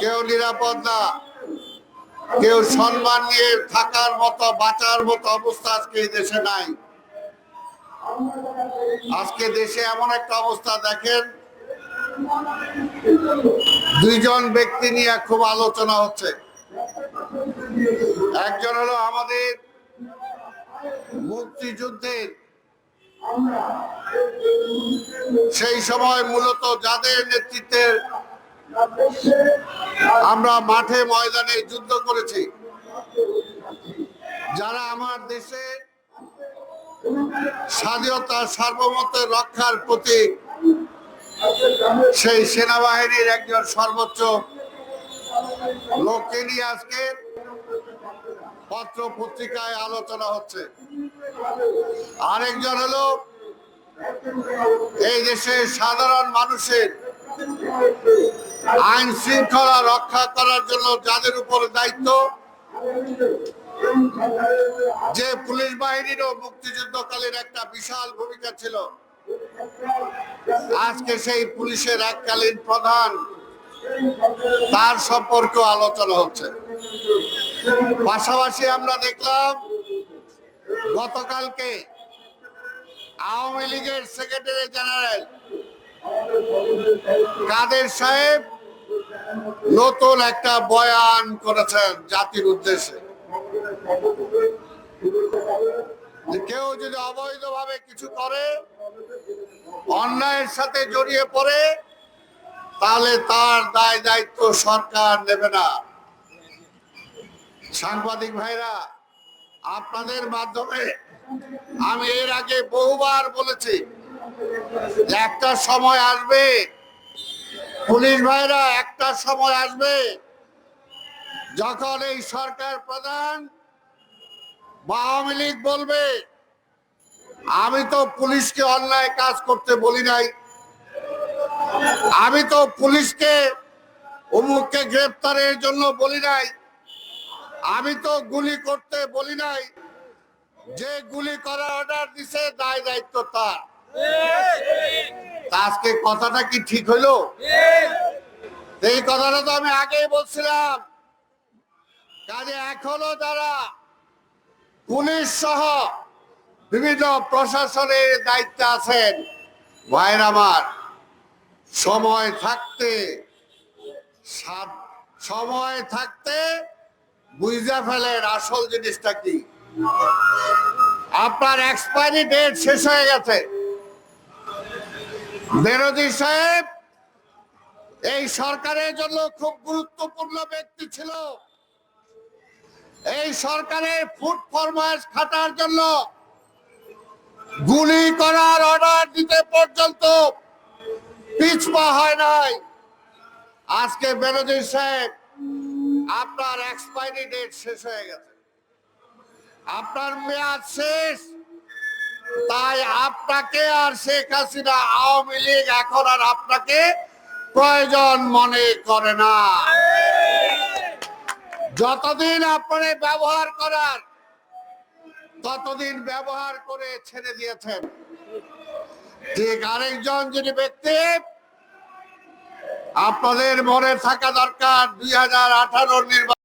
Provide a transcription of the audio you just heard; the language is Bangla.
কেউ নিরাপদ না। কেউ সম্মান নিয়ে থাকার মতো, বাঁচার মতো অবস্থা আজকে এই দেশে নাই। আজকে দেশে এমন একটা অবস্থা, দেখেন, দুইজন ব্যক্তি নিয়ে খুব আলোচনা হচ্ছে। একজন হলো আমাদের মুক্তিযুদ্ধের। সেই সময় মূলত যাদের নেতৃত্বের আমরা মাঠে ময়দানে যুদ্ধ করেছি। যারা আমার দেশে স্বাধীনতা, সার্বভৌমত্ব রক্ষার প্রতি সেই সেনাবাহিনীর একজন সর্বোচ্চ লোককে নিয়ে আজকে পত্র পত্রিকায় আলোচনা হচ্ছে। আরেকজন হলো এই দেশের সাধারণ মানুষের আইন শৃঙ্খলা রক্ষা করার জন্য যাদের উপর দায়িত্ব, যে পুলিশ বাহিনীরও মুক্তিযুদ্ধকালীন একটা বিশাল ভূমিকা ছিল। আজকে সেই পুলিশের এককালীন প্রধান, তার সম্পর্কে আলোচনা হচ্ছে। পাশাপাশি আমরা দেখলাম, গতকালকে আওয়ামী লীগের সেক্রেটারি জেনারেল কাদের সাহেব নতুন একটা বয়ান করেছেন জাতির উদ্দেশ্যে। কেউ যদি অবৈধভাবে কিছু করে, অন্যায়ের সাথে জড়িয়ে পড়ে, তাহলে তার দায় দায়িত্ব সরকার নেবে না। সাংবাদিক ভাইরা, আপনাদের মাধ্যমে আমি এর আগে বহুবার বলেছি একটা সময় আসবে। পুলিশ ভাইরা একটা সময় আসবে। যখন এই সরকার প্রধান আওয়ামী লীগ বলবে, আমি তো পুলিশকে অন্যায় কাজ করতে বলি নাই। আমি তো পুলিশকে, অমুককে গ্রেপ্তারের জন্য বলি নাই। আমি তো গুলি করতে বলি নাই। যে গুলি করার অর্ডার দিছে, দায় দায়িত্ব তার। আজকে কথাটা কি ঠিক হইল? এই কথাটা তো আমি আগেই বলছিলাম। কাজে এখনও যারা পুলিশ সহ বিভিন্ন প্রশাসনের দায়িত্বে আছেন ভাইর আমার, সময় থাকতে সময় থাকতে বুঝা ফেলেন আসল জিনিসটা কি। আপনার এক্সপায়ারি ডেট শেষ হয়ে গেছে। বেরোজি সাহেব, এই সরকারের জন্য খুব গুরুত্বপূর্ণ ব্যক্তি ছিল। এই সরকারের ফুড ফরমাইশ খাটার জন্য গুলি করার অর্ডার দিতে পর্যন্ত পিছপা হয় নাই। আজকে বেরোজি সাহেব, আপনার এক্সপায়ারি ডেট শেষ হয়ে গেছে। আপনার মেয়াদ শেষ। তাই আপনাকে আর শেখ হাসিনা আওয়ামী লীগ এখন আর আপনাকে প্রয়োজন মনে করে না। যতদিন আপনি ব্যবহার করার, ততদিন ব্যবহার করে ছেড়ে দিয়েছেন। ঠিক আরেকজন যিনি ব্যক্তি আপনাদের মনে থাকা দরকার, দুই হাজার আঠারোর নির্বাচন